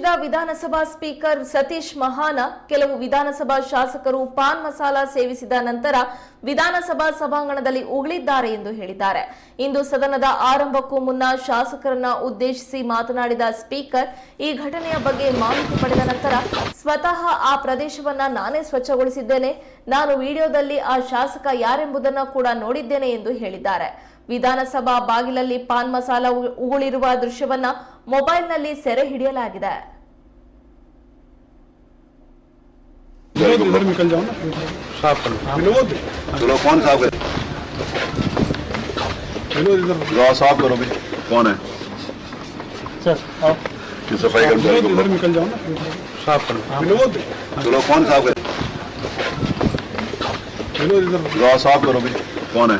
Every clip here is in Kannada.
ಪ್ರದೇಶದ ವಿಧಾನಸಭಾ ಸ್ಪೀಕರ್ ಸತೀಶ್ ಮಹಾನ ಕೆಲವು ವಿಧಾನಸಭಾ ಶಾಸಕರು ಪಾನ್ ಮಸಾಲ ಸೇವಿಸಿದ ನಂತರ ವಿಧಾನಸಭಾ ಸಭಾಂಗಣದಲ್ಲಿ ಉಗುಳಿದ್ದಾರೆ ಎಂದು ಹೇಳಿದ್ದಾರೆ. ಇಂದು ಸದನದ ಆರಂಭಕ್ಕೂ ಮುನ್ನ ಶಾಸಕರನ್ನ ಉದ್ದೇಶಿಸಿ ಮಾತನಾಡಿದ ಸ್ಪೀಕರ್, ಈ ಘಟನೆಯ ಬಗ್ಗೆ ಮಾಹಿತಿ ಪಡೆದ ನಂತರ ಸ್ವತಃ ಆ ಪ್ರದೇಶವನ್ನ ನಾನೇ ಸ್ವಚ್ಛಗೊಳಿಸಿದ್ದೇನೆ. ನಾನು ವಿಡಿಯೋದಲ್ಲಿ ಆ ಶಾಸಕ ಯಾರೆಂಬುದನ್ನು ಕೂಡ ನೋಡಿದ್ದೇನೆ ಎಂದು ಹೇಳಿದ್ದಾರೆ. ವಿಧಾನಸಭಾ ಬಾಗಿಲಲ್ಲಿ ಪಾನ್ ಮಸಾಲ ಉ- ಉಗುಳಿರುವ ದೃಶ್ಯವನ್ನ ಮೊಬೈಲ್ನಲ್ಲಿ ಸೆರೆ ಹಿಡಿಯಲಾಗಿದೆ विनोद इधर निकल जाओ ना साफ कर विनोद चलो कौन साफ करे विनोद इधर जाओ साफ करो भी कौन है सर आओ कि सफाई कर्मचारी विनोद को इधर निकल जाओ ना साफ कर विनोद चलो कौन साफ करे विनोद इधर जाओ साफ करो भी कौन है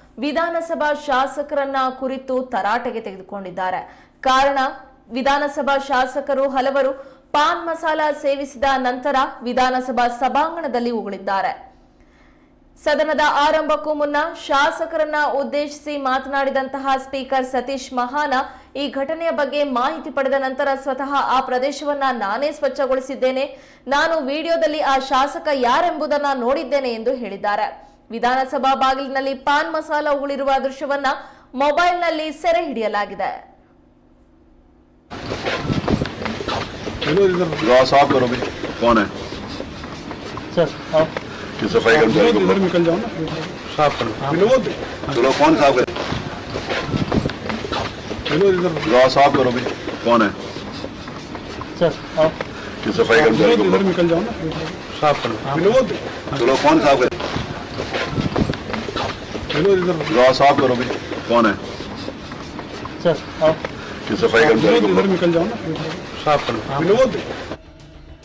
ವಿಧಾನಸಭಾ ಶಾಸಕರನ್ನ ಕುರಿತು ತರಾಟೆಗೆ ತೆಗೆದುಕೊಂಡಿದ್ದಾರೆ. ಕಾರಣ, ವಿಧಾನಸಭಾ ಶಾಸಕರು ಹಲವರು ಪಾನ್ ಮಸಾಲ ಸೇವಿಸಿದ ನಂತರ ವಿಧಾನಸಭಾ ಸಭಾಂಗಣದಲ್ಲಿ ಉಗುಳಿದ್ದಾರೆ. ಸದನದ ಆರಂಭಕ್ಕೂ ಮುನ್ನ ಶಾಸಕರನ್ನ ಉದ್ದೇಶಿಸಿ ಮಾತನಾಡಿದಂತಹ ಸ್ಪೀಕರ್ ಸತೀಶ್ ಮಹಾನ ಈ ಘಟನೆಯ ಬಗ್ಗೆ ಮಾಹಿತಿ ಪಡೆದ ನಂತರ ಸ್ವತಃ ಆ ಪ್ರದೇಶವನ್ನ ನಾನೇ ಸ್ವಚ್ಛಗೊಳಿಸಿದ್ದೇನೆ. ನಾನು ವಿಡಿಯೋದಲ್ಲಿ ಆ ಶಾಸಕ ಯಾರೆಂಬುದನ್ನ ನೋಡಿದ್ದೇನೆ ಎಂದು ಹೇಳಿದ್ದಾರೆ. ವಿಧಾನಸಭಾ ಬಾಗಿಲಿನಲ್ಲಿ ಪಾನ್ ಮಸಾಲ ಉಗುಳಿರುವ ದೃಶ್ಯವನ್ನ ಮೊಬೈಲ್ನಲ್ಲಿ ಸೆರೆ ಹಿಡಿಯಲಾಗಿದೆ विनोद इधर जाओ साफ करो भी कौन है सर आओ कि सफाई कर्मचारी विनोद इधर को निकल जाओ ना साफ कर विनोद चलो कौन साफ चलो कौन साफ करे विनोद इधर जाओ साफ करो भी कौन है सर आओ कि सफाई कर्मचारी विनोद को इधर निकल जाओ ना साफ कर विनोद